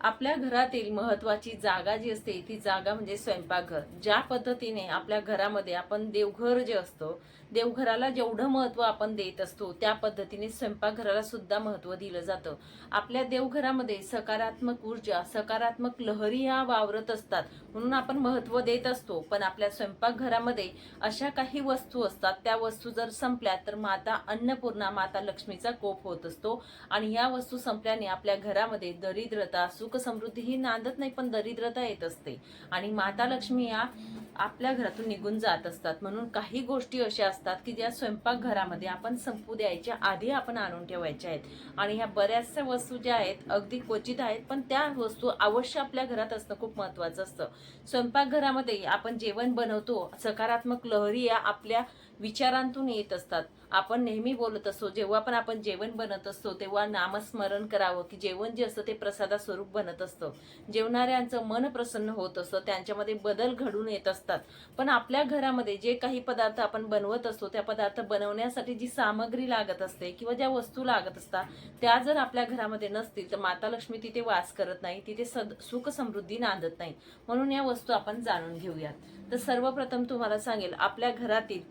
आपल्या घरातील महत्वाची जागा जी असते ती जागा म्हणजे स्वयंपाकघर. ज्या पद्धतीने आपल्या घरामध्ये आपण देवघर जे असतो देवघराला जेवढं महत्त्व आपण देत असतो त्या पद्धतीने स्वयंपाकघराला सुद्धा महत्त्व दिलं जातं. आपल्या देवघरामध्ये सकारात्मक ऊर्जा सकारात्मक लहरी ह्या वावरत असतात म्हणून आपण महत्त्व देत असतो. पण आपल्या स्वयंपाकघरामध्ये अशा काही वस्तू असतात त्या वस्तू जर संपल्या तर माता अन्नपूर्णा माता लक्ष्मीचा कोप होत असतो. आणि या वस्तू संपल्याने आपल्या घरामध्ये दरिद्रता सुख समृद्धी ही नांदत नाही पण दरिद्रता येत असते. आणि माता लक्ष्मी या आपल्या घरातून निघून जात असतात. म्हणून काही गोष्टी अशा असतात की ज्या स्वयंपाकघरामध्ये आपण संपू द्यायच्या आधी आपण आणून ठेवायच्या आहेत. आणि ह्या बऱ्याचशा वस्तू ज्या आहेत अगदी क्वचित आहेत पण त्या वस्तू अवश्य आपल्या घरात असणं खूप महत्वाचं असतं. स्वयंपाकघरामध्ये आपण जेवण बनवतो सकारात्मक लहरी या आपल्या विचारांतून येत असतात. आपण नेहमी बोलत असतो जेव्हा पण आपण जेवण बनत असतो तेव्हा नामस्मरण करावं की जेवण जे असतं ते प्रसादा स्वरूप बनत असतं. जेवणाऱ्यांचं मन प्रसन्न होत असतं त्यांच्यामध्ये बदल घडून येत असतात. पण आपल्या घरामध्ये जे काही पदार्थ आपण बनवत असतो त्या पदार्थ बनवण्यासाठी जी सामग्री लागत असते किंवा ज्या वस्तू लागत असतात त्या जर आपल्या घरामध्ये नसतील तर माता लक्ष्मी तिथे वास करत नाही तिथे सद सुख समृद्धी नांदत नाही. म्हणून या वस्तू आपण जाणून घेऊयात. तर सर्वप्रथम तुम्हाला सांगेल आपल्या घरातील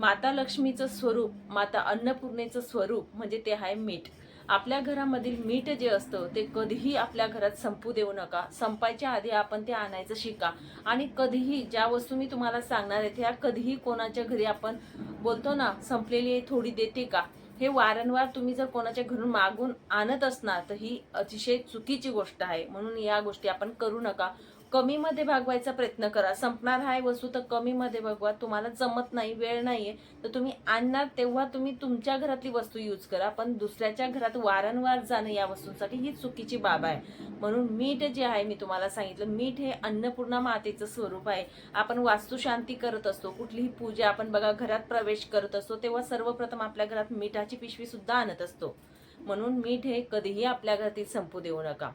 माता लक्ष्मीचं स्वरूप माता अन्नपूर्णेचं स्वरूप म्हणजे ते आहे मीठ. आपल्या घरामधील मीठ जे असतं ते कधीही आपल्या घरात संपू देऊ नका. संपायच्या आधी आपण ते आणायचं शिका. आणि कधीही ज्या वस्तू मी तुम्हाला सांगणार आहे त्या कधीही कोणाच्या घरी आपण बोलतो ना संपलेली थोडी देते का? हे वारंवार तुम्ही जर कोणाच्या घरून मागून आणत असणार तर ही अतिशय चुकीची गोष्ट आहे. म्हणून या गोष्टी आपण करू नका. कमीमध्ये भागवायचा प्रयत्न करा. संपणार आहे वस्तू तर कमीमध्ये भागवा. तुम्हाला जमत नाही वेळ नाही आहे तर तुम्ही आणणार तेव्हा तुम्ही तुमच्या घरातली वस्तू यूज करा. पण दुसऱ्याच्या घरात वारंवार जाणं या वस्तूंसाठी ही चुकीची बाब आहे. म्हणून मीठ जे आहे मी तुम्हाला सांगितलं मीठ हे अन्नपूर्णा मातेचं स्वरूप आहे. आपण वास्तुशांती करत असतो. कुठलीही पूजा आपण बघा घरात प्रवेश करत असतो तेव्हा सर्वप्रथम आपल्या घरात मिठाची पिशवी सुद्धा आणत असतो. म्हणून मीठ हे कधीही आपल्या घरातील संपू देऊ नका.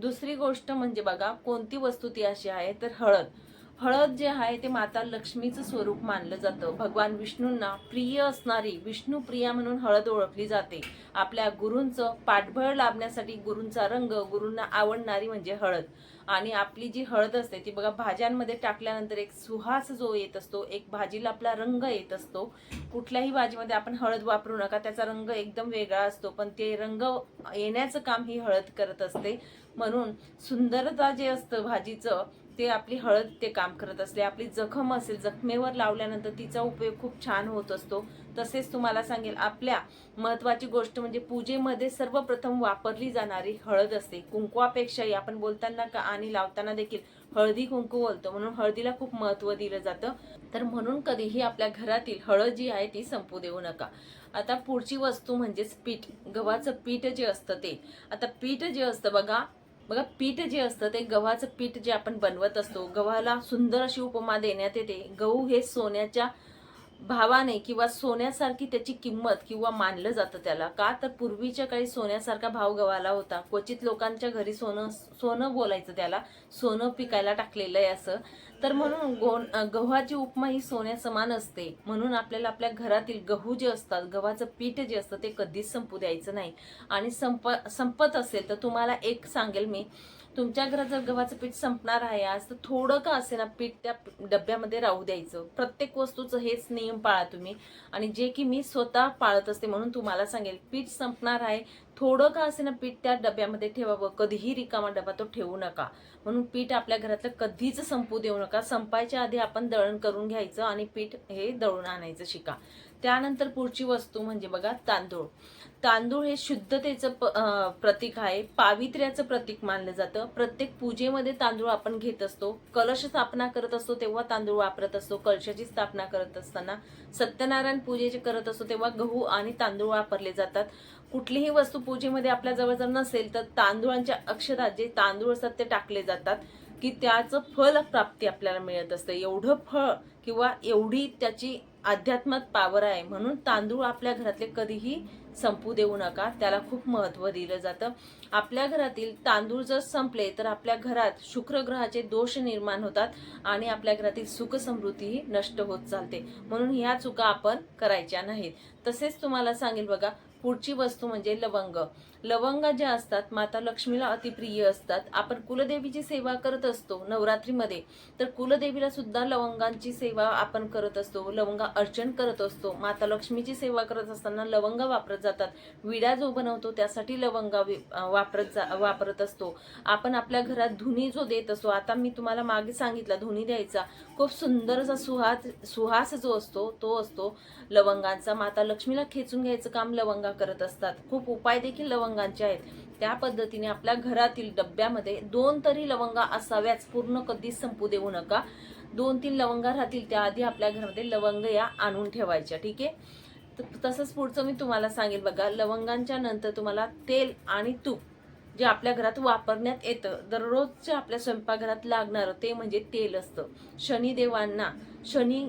दुसरी गोष्ट म्हणजे बघा कोणती वस्तू ती अशी आहे तर हळद. हळद जे आहे ते माता लक्ष्मीचं स्वरूप मानलं जातं. भगवान विष्णूंना प्रिय असणारी विष्णू प्रिया म्हणून हळद ओळखली जाते. आपल्या गुरूंचं पाठबळ लाभण्यासाठी गुरूंचा रंग गुरूंना आवडणारी म्हणजे हळद. आणि आपली जी हळद असते ती बघा भाज्यांमध्ये टाकल्यानंतर एक सुहास जो येत असतो एक भाजीला आपला रंग येत असतो. कुठल्याही भाजीमध्ये आपण हळद वापरू नका त्याचा रंग एकदम वेगळा असतो पण ते रंग येण्याचं काम ही हळद करत असते. म्हणून सुंदरता जे असतं भाजीचं ते आपली हळद ते काम करत असते. आपली जखम असेल जखमेवर लावल्यानंतर तिचा उपयोग खूप छान होत असतो. तसेच तुम्हाला सांगेल आपल्या महत्वाची गोष्ट म्हणजे पूजेमध्ये सर्वप्रथम वापरली जाणारी हळद असते. कुंकवापेक्षाही आपण बोलताना का आणि लावताना देखील हळदी कुंकू बोलतो. म्हणून हळदीला खूप महत्त्व दिलं जातं. तर म्हणून कधीही आपल्या घरातील हळद जी आहे ती संपू देऊ नका. आता पुढची वस्तू म्हणजेच पीठ. गव्हाचं पीठ जे असतं ते. आता पीठ जे असतं बघा बघा पीठ जे असतं ते गव्हाचं पीठ जे आपण बनवत असतो. गव्हाला सुंदर अशी उपमा देण्यात येते. गहू हे सोन्याच्या भावाने किंवा सोन्यासारखी त्याची किंमत किंवा मानलं जातं त्याला. का? तर पूर्वीच्या काळी सोन्यासारखा भाव गव्हाला होता. क्वचित लोकांच्या घरी सोनं सोनं बोलायचं त्याला. सोनं पिकायला टाकलेलं आहे असं. तर म्हणून गोन गव्हाची उपमा ही सोन्या समान असते. म्हणून आपल्याला आपल्या घरातील गहू जे असतात गव्हाचं पीठ जे असतं ते कधीच संपू द्यायचं नाही. आणि संप संपत असेल तर तुम्हाला एक सांगेल मी. तुमच्या घरात जर गव्हाचं पीठ संपणार आहे आज तर थोडं का असे ना पीठ त्या डब्यामध्ये राहू द्यायचं? प्रत्येक वस्तूचं हेच नियम पाळा तुम्ही. आणि जे की मी स्वतः पाळत असते म्हणून तुम्हाला सांगेल पीठ संपणार आहे थोडं का असे ना पीठ त्या डब्यामध्ये ठेवावं? कधीही रिकामा डबा तो ठेवू नका. म्हणून पीठ आपल्या घरातलं कधीच संपू देऊ नका. संपायच्या आधी आपण दळण करून घ्यायचं आणि पीठ हे दळून आणायचं शिका. त्यानंतर पुढची वस्तू म्हणजे बघा तांदूळ. तांदूळ हे शुद्धतेचं प- प्रतीक आहे. पावित्र्याचं प्रतीक मानलं जातं. प्रत्येक पूजेमध्ये तांदूळ आपण घेत असतो. कलश स्थापना करत असतो तेव्हा तांदूळ वापरत असतो. कलशाची स्थापना करत असताना सत्यनारायण पूजेचे करत असतो तेव्हा गहू आणि तांदूळ वापरले जातात. कुठलीही वस्तू पूजेमध्ये आपल्या जवळ जर नसेल तर तांदूळांच्या अक्षरात जे तांदूळ असतात ते टाकले जातात की त्याचं फल प्राप्ती आपल्याला मिळत असतं. एवढं फळ किंवा एवढी त्याची अध्यात्मात पावर आहे. म्हणून तांदूळ आपल्या घरातले कधीही संपू देऊ नका. त्याला खूप महत्त्व दिलं जातं. आपल्या घरातील तांदूळ जर संपले तर आपल्या घरात शुक्र ग्रहाचे दोष निर्माण होतात आणि आपल्या घरातील सुख समृद्धीही नष्ट होत चालते. म्हणून ह्या चुका आपण करायच्या नाहीत. तसेच तुम्हाला सांगेल बघा पुढची वस्तू म्हणजे लवंग. लवंगा ज्या असतात माता लक्ष्मीला अतिप्रिय असतात. आपण कुलदेवीची सेवा करत असतो नवरात्रीमध्ये. तर कुलदेवीला सुद्धा लवंगांची सेवा आपण करत असतो लवंगा अर्चन करत असतो. माता लक्ष्मीची सेवा करत असताना लवंगा वापरत जातात. विडा जो बनवतो त्यासाठी लवंगा वापरत जा वापरत असतो. आपण आपल्या घरात धुनी जो देत असतो आता मी तुम्हाला मागे सांगितलं धुनी द्यायचा. खूप सुंदर असा सुहास सुहास जो असतो तो असतो लवंगांचा. माता लक्ष्मीला खेचून घ्यायचं काम लवंगा करत असतात. खूप उपाय देखील लवंग लवंगांचे आहेत. त्या पद्धतीने आपल्या घरातील डब्यामध्ये दोन तरी लवंगा असाव्याच. पूर्ण कधीच संपू देऊ नका. दोन तीन लवंगा राहतील त्याआधी आपल्या घरामध्ये लवंग या आणून ठेवायच्या ठीक आहे? तसंच पुढचं मी तुम्हाला सांगेल बघा. लवंगांच्या नंतर तुम्हाला तेल आणि तूप. जे आपल्या घरात वापरण्यात येतं दररोजच्या आपल्या स्वयंपाकघरात लागणारं ते म्हणजे तेल असतं. शनिदेवांना शनी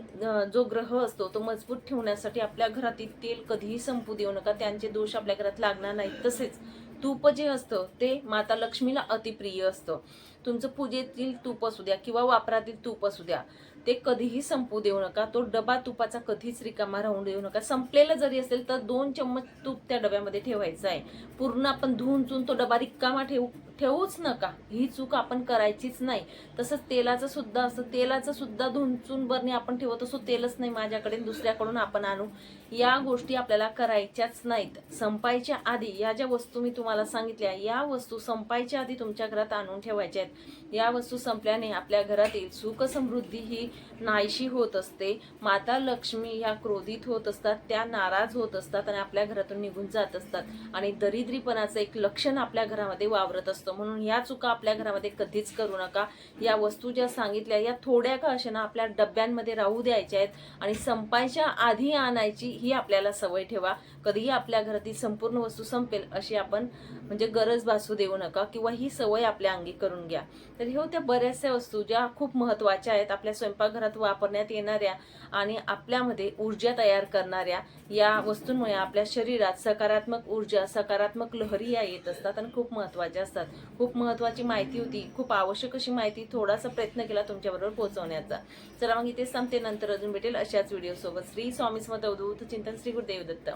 जो ग्रह असतो तो मजबूत ठेवण्यासाठी आपल्या घरातील तेल कधीही संपू देऊ नका. त्यांचे दोष आपल्या घरात लागणार नाहीत. तसेच तूप जे असतं ते माता लक्ष्मीला अतिप्रिय असतं. तुमचं पूजेतील तूप असू द्या किंवा वापरातील तूप असू द्या ते कधीही संपू देऊ नका. तो डबा तुपाचा कधीच रिकामा राहून देऊ नका. संपलेला जरी असेल तर दोन चम्मच तूप त्या डब्यामध्ये ठेवायचं आहे. पूर्ण आपण धुवून चुन तो डबा रिकामा ठेवू ठेवूच नका. ही चूक आपण करायचीच नाही. तसंच तेलाचं सुद्धा असं तेलाचं सुद्धा धुंचून बरणी आपण ठेवत असो तेलच नाही माझ्याकडे दुसऱ्याकडून आपण आणू. या गोष्टी आपल्याला करायच्याच नाहीत. संपायच्या आधी या ज्या वस्तू मी तुम्हाला सांगितल्या या वस्तू संपायच्या आधी तुमच्या घरात आणून ठेवायच्या आहेत. या वस्तू संपल्याने आपल्या घरातील सुख समृद्धी ही नाहीशी होत असते. माता लक्ष्मी ह्या क्रोधित होत असतात त्या नाराज होत असतात आणि आपल्या घरातून निघून जात असतात. आणि दरिद्रीपणाचं एक लक्षण आपल्या घरामध्ये वावरत असतं. म्हणून ह्या चुका आपल्या घरामध्ये कधीच करू नका. या वस्तू ज्या सांगितल्या या थोड्या का अशा आपल्या डब्यांमध्ये राहू द्यायच्या आहेत आणि संपायच्या आधी आणायची ही आपल्याला सवय ठेवा. कधीही आपल्या घरातील संपूर्ण वस्तू संपेल अशी आपण म्हणजे गरज भासू देऊ नका किंवा ही सवय आपल्या अंगी करून घ्या. तर हे त्या बऱ्याचशा वस्तू ज्या खूप महत्त्वाच्या आहेत आपल्या स्वयंपाकघरात वापरण्यात येणाऱ्या आणि आपल्यामध्ये ऊर्जा तयार करणाऱ्या या वस्तूंमुळे आपल्या शरीरात सकारात्मक ऊर्जा सकारात्मक लहरी या येत असतात आणि खूप महत्त्वाच्या असतात. खूप महत्त्वाची माहिती होती खूप आवश्यक अशी माहिती थोडासा प्रयत्न केला तुमच्याबरोबर पोहोचवण्याचा. चला मग इथे संपते नंतर अजून भेटेल अशाच व्हिडिओसोबत श्री स्वामी समर्थ अवधूत चिंतन श्री गुरुदेव दत्त.